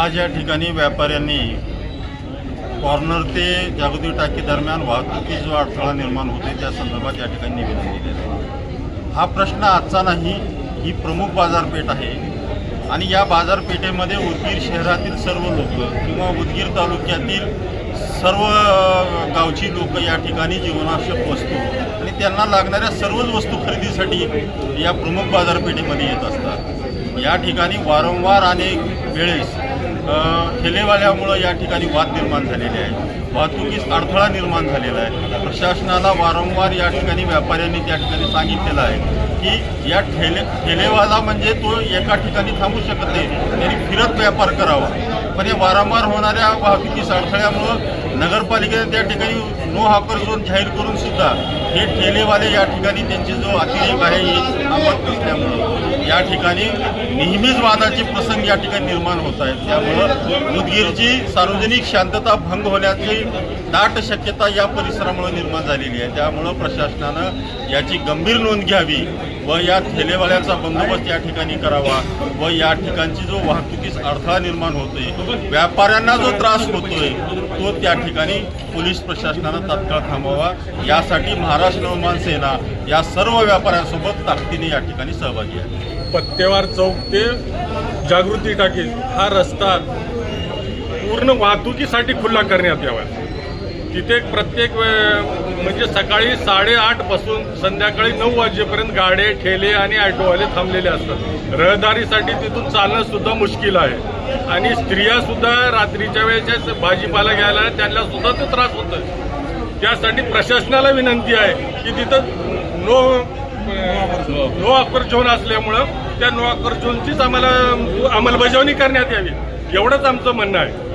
आज या ठिकाणी व्यापाऱ्यांनी कॉर्नर ते जागृती टाकी दरम्यान वाहतुकी जो अडथळा निर्माण होते त्या संदर्भात या ठिकाणी निवेदन दिलेलं आहे. हा प्रश्न आजचा नाही ही प्रमुख बाजारपेठ आहे. आणि या बाजारपेठेमध्ये उदगीर शहरातील सर्व लोक किंवा उदगीर तालुक्यातील सर्व गावची लोक या ठिकाणी जीवनावश्यक वस्तू आणि त्यांना लागणाऱ्या सर्वच वस्तू खरेदीसाठी या प्रमुख बाजारपेठेमध्ये येत असतात. या ठिकाणी वारंवार अनेक वेळेस ठेलेवाल्यामुळं या ठिकाणी वाद निर्माण झालेले आहे वाहतुकीस अडथळा निर्माण झालेला आहे. प्रशासनाला वारंवार या ठिकाणी व्यापाऱ्यांनी त्या ठिकाणी सांगितलेलं आहे की या ठेले ठेलेवाला म्हणजे तो एका ठिकाणी थांबू शकत नाही. त्यांनी फिरत व्यापार करावा. पण या वारंवार होणाऱ्या वाहतुकीस अडथळ्यामुळं नगरपालिकेने त्या ठिकाणी नो हापर झोन जाहीर करून सुद्धा हे ठेलेवाले या ठिकाणी त्यांचे जो अतिरेक आहे हे थांबत या ठिकाणी नेहमीच वादाचे प्रसंग या ठिकाणी निर्माण होत आहेत. त्यामुळं उदगीरची सार्वजनिक शांतता भंग होण्याची दाट शक्यता या परिसरामुळे निर्माण झालेली आहे. त्यामुळं प्रशासनानं याची गंभीर नोंद घ्यावी व या ठेलेवाल्याचा बंदोबस्त या ठिकाणी करावा व या ठिकाणची जो वाहतुकीस अडथळा निर्माण होतोय व्यापाऱ्यांना जो त्रास होतोय तो त्या ठिकाणी पोलीस प्रशासनानं तात्काळ थांबवावा. यासाठी महाराष्ट्र नवमान सेना या सर्व व्यापाऱ्यांसोबत ताकदीने या ठिकाणी सहभागी आहे. पत्तेवार चौक ते जागृती टाकेल हा रस्ता पूर्ण वाहतुकीसाठी खुला करण्यात यावा. तिथे प्रत्येक वे- म्हणजे सकाळी साडेआठपासून संध्याकाळी नऊ वाजेपर्यंत गाडे ठेले आणि ऑटोवाले थांबलेले असतात. रहदारीसाठी तिथून चालणं सुद्धा मुश्किल आहे. आणि स्त्रिया सुद्धा रात्रीच्या वेळेच्या भाजीपाला घ्यायला त्यांना सुद्धा तो त्रास होतो त्यासाठी प्रशासनाला विनंती आहे की तिथं नो नो अपर झोन असल्यामुळं त्या नो अपर झोनचीच आम्हाला अंमलबजावणी करण्यात यावी. एवढंच आमचं म्हणणं आहे.